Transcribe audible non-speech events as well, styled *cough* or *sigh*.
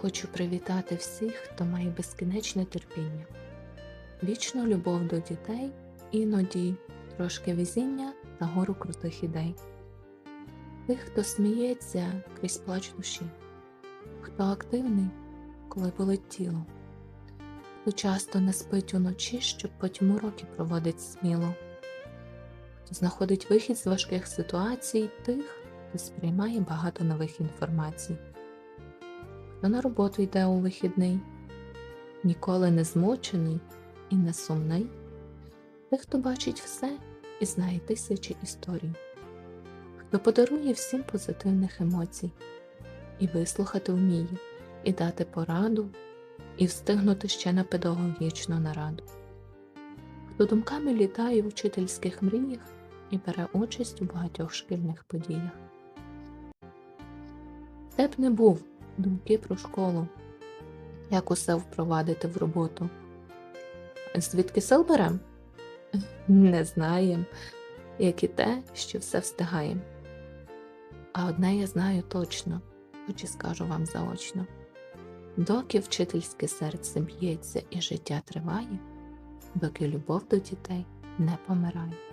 Хочу привітати всіх, хто має безкінечне терпіння, вічну любов до дітей, іноді трошки везіння та гору крутих ідей. Тих, хто сміється крізь плач душі, хто активний, коли болить тіло, хто часто не спить уночі, щоб потім уроки проводить сміло, хто знаходить вихід з важких ситуацій, тих, хто сприймає багато нових інформацій хто на роботу йде у вихідний, ніколи не змучений і не сумний, той, хто бачить все і знає тисячі історій, хто подарує всім позитивних емоцій, і вислухати вміє, і дати пораду, і встигнути ще на педагогічну нараду, хто думками літає в учительських мріях і бере участь у багатьох шкільних подіях. Де б не був думки про школу, як усе впровадити в роботу. Звідки сил берем? *laughs* Не знаєм, як і те, що все встигаєм. А одне я знаю точно, хоч і скажу вам заочно. Доки вчительське серце б'ється і життя триває, доки любов до дітей не помирає.